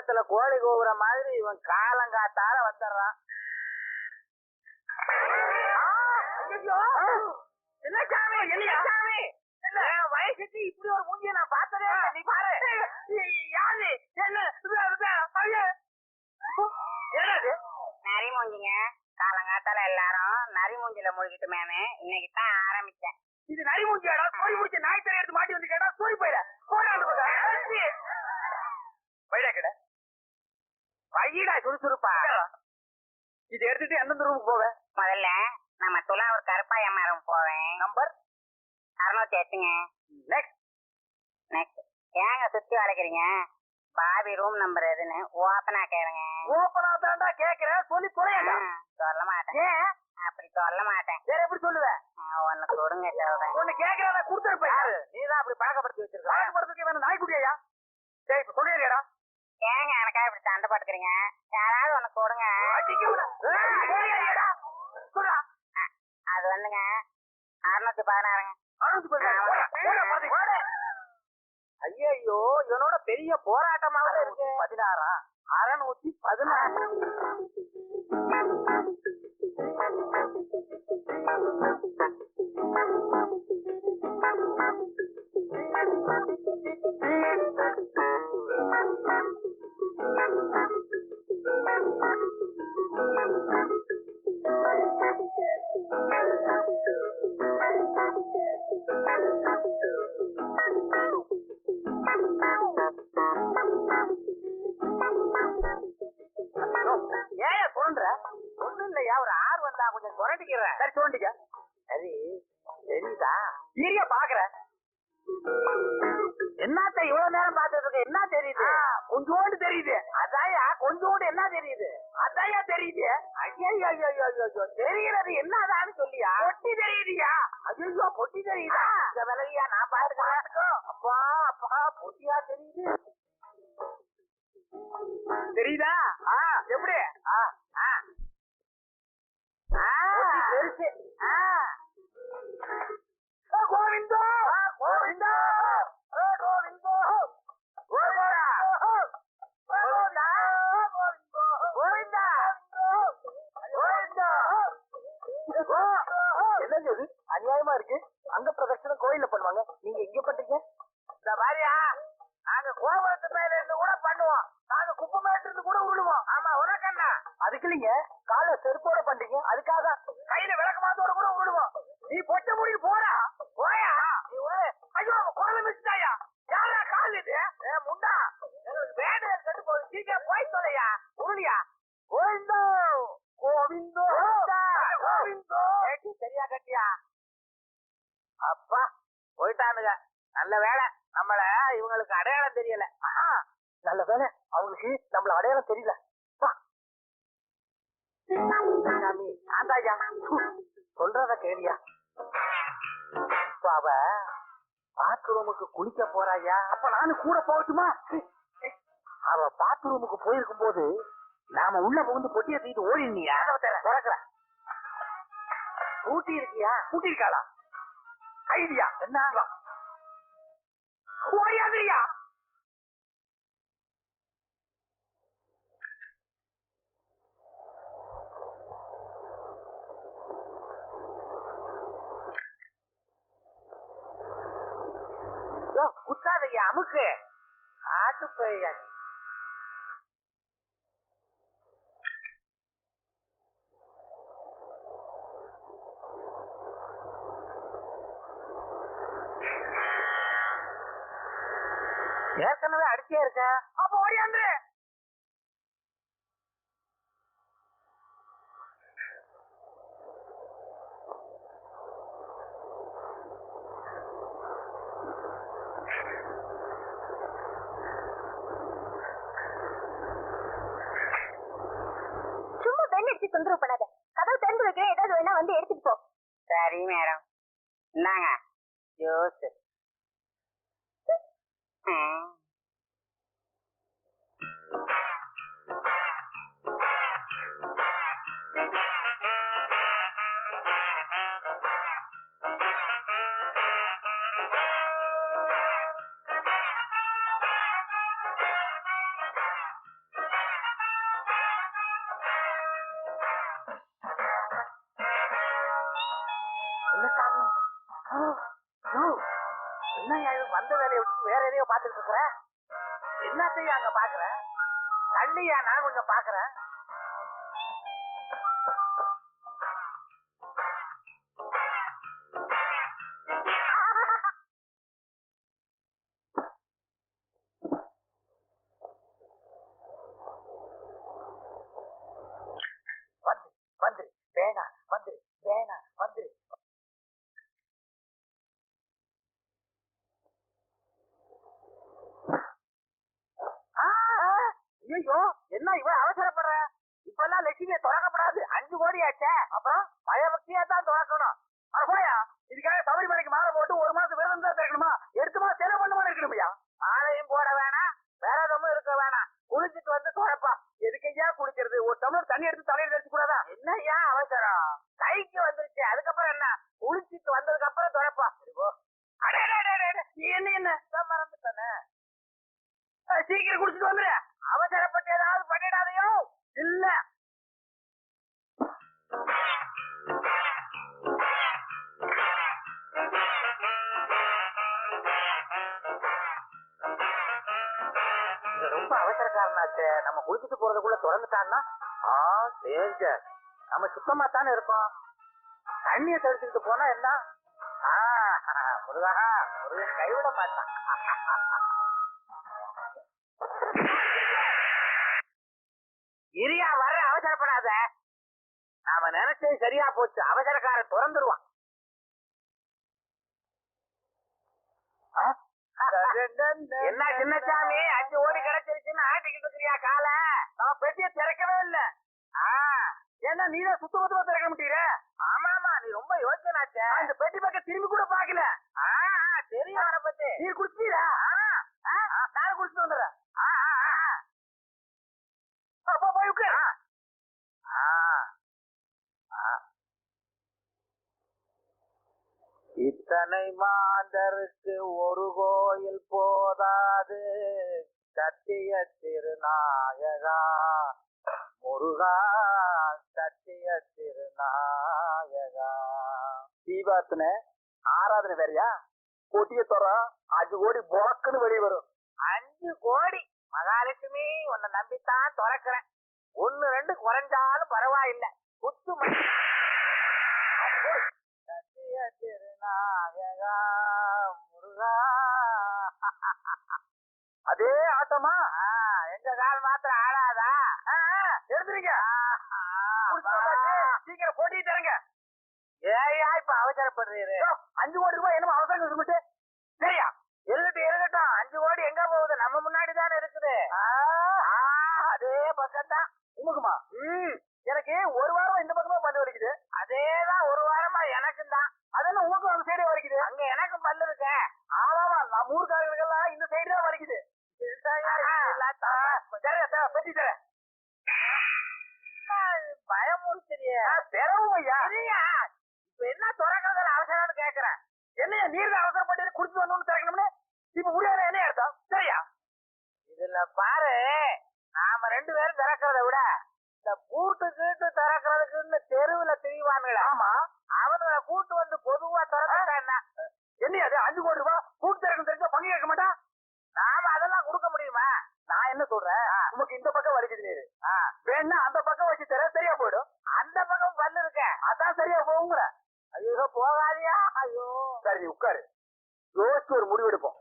கிராமத்துல கோழி கூவுற மாதிரி இவன் காலங்காத்தால வந்துடுறான். வயசுக்கு இப்படி ஒரு மூஞ்சிய நான் பார்த்ததே இல்ல நீ பாரு. யாரு? என்ன? என்னது? நரி மூஞ்சிங்க. காலங்காத்தால எல்லாரும் நரி மூஞ்சில முழுகிட்டு மேமே இன்னைக்கு தான் ஆரம்பிச்சேன். இது நரி மூஞ்சியாடா? சோய் மூஞ்சி நாய் தலை எடுத்து மாட்டி வந்து கேட்டா சோய் போயிட. பக்கம். போயிடா கிட வைடா சுறுசுறுப்பா. இது எடுத்துட்டு எந்தெந்த ரூமுக்கு போவேன் முதல்ல நம்ம துலாவூர் கருப்பாய மரம் போவேன். நம்பர் அறுநூத்தி எட்டுங்க. நெக்ஸ்ட் நெக்ஸ்ட் ஏங்க சுத்தி வளைக்கிறீங்க பாபி ரூம் நம்பர் எதுன்னு ஓப்பனா கேளுங்க. ஓப்பனா தாண்டா கேக்குறேன். சொல்லி ஆ, தொலையடா சொல்ல மாட்டேன். அப்படி சொல்ல மாட்டேன். வேற எப்படி சொல்லுவேன் ஒண்ணு கொடுங்க சொல்றேன் ஒண்ணு கேக்குறேன் கொடுத்துருப்பேன் நீ தான் அப்படி பழக்கப்படுத்தி வச்சிருக்க. பழக்கப்படுத்துக்கு வேணும் நாய்க்குட்டியா? சரி இப்ப சொல்லிடுறியாடா? ஏங்க எனக்கா இப்படி சண்டை போட்டுக்கிறீங்க? யாராவது ஒண்ணு கொடுங்க. அது வந்துங்க அறுநூத்தி பதினாறுங்க. ஐயோ இவனோட பெரிய போராட்டமாவே இருக்கு. பதினாறா? அறநூத்தி பதினாறு. ஏன் கொஞ்சோண்டு தெரியுது. அதாயா கொஞ்சோண்டு என்ன தெரியுது? அதாயா தெரியுது. ஐயோ ஐயோ தெரிகிறது என்னதான்னு சொல்லியா? பொட்டி தெரியுதுயா? ஐயோ பொட்டி தெரியுதா? இந்த விலகியா நான் பாத்துக்கிறேன் அப்பா அப்பா பொட்டியா தெரியுது. தெரியுதா? எப்படி? என்னங்க இது? அநியாயமா இருக்கு. அங்க பிரதட்சணம் கோயில்ல பண்ணுவாங்க. நீங்க இங்க பண்றீங்க? இந்த மாதிரியா? நாங்க கோபுரத்து மேல இருந்து கூட பண்ணுவோம். நாங்க குப்பை மேல இருந்து கூட உருளுவோம். ஆமா உனக்கு என்ன? அதுக்கு இல்லைங்க. கால செருப்போட பண்றீங்க. அதுக்காக அப்பா போயிட்டானுங்க. நல்ல வேலை. நம்மள இவங்களுக்கு அடையாளம் தெரியல. நல்ல வேலை. அவங்களுக்கு நம்மள அடையாளம் தெரியல. சொல்றத கேளியா. அவ பாத்ரூமுக்கு குளிக்க போறாயா? அப்ப நானும் கூட போகட்டுமா? அவ பாத்ரூமுக்கு போயிருக்கும் போது நாம உள்ள புகுந்து பொட்டிய தூக்கிட்டு ஓடினியா திறக்கல பூட்டி இருக்கியா பூட்டி இருக்காளா ஐடியா. என்ன? ஓடியாதிரியா குத்தாதையா அமுக்கு. ஆட்டு போய்யா ஏற்கனவே அடிச்சே இருக்க? அப்ப ஓடியாந்து சும்மா பெல் அடிச்சு தொந்தரவு பண்ணாத. கதவு திறந்து வைக்கிறேன். ஏதாவது வேணா வந்து எடுத்துட்டு போ. சரி மேடம். இந்தாங்க. ஜோஸ். Ờ. No, no. என்னையா இது? வந்த வேலையை விட்டு வேற எதையோ பாத்துட்டு இருக்கிற? என்னத்தையும் அங்க பாக்குறேன் தண்ணியா நான் கொஞ்சம் பாக்குறேன் ஐயோ என்ன இவ்வளவு அவசரப்படுற? இப்பெல்லாம் லட்சுமியை தொடக்கப்படாது. அஞ்சு கோடி ஆச்சே. அப்புறம் பயபக்தியா தான் தொடக்கணும். அட போயா இதுக்காக சபரிமலைக்கு மாலை போட்டு ஒரு மாசம் விரதம் தான் திறக்கணுமா எடுத்து செலவு பண்ணுமா இருக்கணுமையா? ஆலையும் போட வேணாம். விரதமும் இருக்க வேணாம். குளிச்சுட்டு வந்து தொடப்பா. எதுக்கு ஐயா குளிக்கிறது? ஒரு டம்ளர் தண்ணி எடுத்து தலையில வச்சு கூடாதா? என்ன ஏன் அவசரம்? கைக்கு வந்துருச்சு. இங்க அவசரக்காரனாச்சே. நம்ம குளிச்சுட்டு போறதுக்குள்ள திறந்துட்டான்னா? ஆ டேஞ்சர் நம்ம சுத்தமா தானே இருக்கோம். தண்ணிய தெளிச்சுட்டு போனா என்ன? ஆ, முருகா முருகன் கைவிட மாட்டான். இரியா வர அவசரப்படாத. நாம நினைச்சது சரியா போச்சு. அவசரக்காரன் திறந்துருவான். என்ன சின்னசாமி அஞ்சு ஓடி கிடைச்சிருச்சுன்னு ஆட்டிக்கிட்டு இருக்கிறியா கால? நம்ம பெட்டியை திறக்கவே இல்ல. ஏன்னா நீதான் சுத்த சுத்தமா திறக்க முடியல ஆமா ஆமா நீ ரொம்ப யோசனாச்சே இந்த பெட்டி பக்கம் திரும்பி கூட பாக்கல தெரியும் அவனை பத்தி. நீ குடிச்சீரா நான் குடிச்சிட்டு வந்துடுறேன். போய் உட்காரு. இத்தனை மாந்தருக்கு ஒரு கோயில் போதாது. சத்திய திருநாயகா. முருகா சத்திய திருநாயகா. தீபாத்தனை ஆராதனை வேறையா? கொட்டிய தோறம் அஞ்சு கோடி புறக்குன்னு வெளியே வரும். அஞ்சு கோடி! மகாலட்சுமி உன்னை நம்பித்தான் துறக்கிறேன். ஒன்னு ரெண்டு குறைஞ்சாலும் பரவாயில்ல. குத்து சத்திய திருநாயகா முருகா அதே ஆட்டமா? எங்க கால் மாத்திரம் ஆடாதா? எடுத்துருங்க சீக்கிரம் போட்டி தரங்க. ஏயா இப்ப அவசரப்படுறீரு. அஞ்சு கோடி ரூபாய் என்னமோ அவசரம் சொல்லிட்டு சரியா? இருக்கட்டும் இருக்கட்டும் அஞ்சு கோடி எங்க போகுது? நம்ம முன்னாடி தானே இருக்குது. ஆ, அதே பக்கம் தான் உமக்குமா ம். எனக்கு ஒரு வாரமா இந்த பக்கமா பல்லு வலிக்குது. அதேதான் ஒரு வாரமா எனக்கும் தான். அதெல்லாம் உமக்கு அந்த சைடு வலிக்குது? அங்க எனக்கு பல்லு இருக்க. ஆமாமா நம்ம ஊர்க்காரர்களுக்கெல்லாம் இந்த சைடு தான் வலிக்குது பெட்டி தர பயமுறுத்துறிய பெறவும் ஐயா இப்ப என்ன அவசரம்னு கேக்குறேன். என்னைய நீர் அவசரப்பட்டு குடிச்சு வரணும்னு திறக்கணும்னு? இப்ப முடியாத என்ன அர்த்தம்? சரியா? இதுல பாரு நாம ரெண்டு பேரும் திறக்கிறத விட இந்த பூட்டு கீட்டு திறக்கிறதுக்குன்னு தெருவுல திரிவானுங்களா ஆமா. அவனுங்களை கூட்டு வந்து பொதுவா திறந்துட்டா என்ன? அது அஞ்சு கோடி ரூபாய் கூட்டு திறக்கணும் தெரிஞ்சா பங்கு கேட்க மாட்டான் நாம அதெல்லாம் கொடுக்க முடியுமா? நான் என்ன சொல்றேன்? உனக்கு இந்த பக்கம் வலிக்குது நீரு. வேணா அந்த பக்கம் வச்சு தர சரியா போயிடும். அந்த பக்கம் பல்லு இருக்க அதான் சரியா போகுங்கிற. ஐயோ போகாதியா? ஐயோ. சரி உட்காரு. யோசிச்சு ஒரு முடிவெடுப்போம்.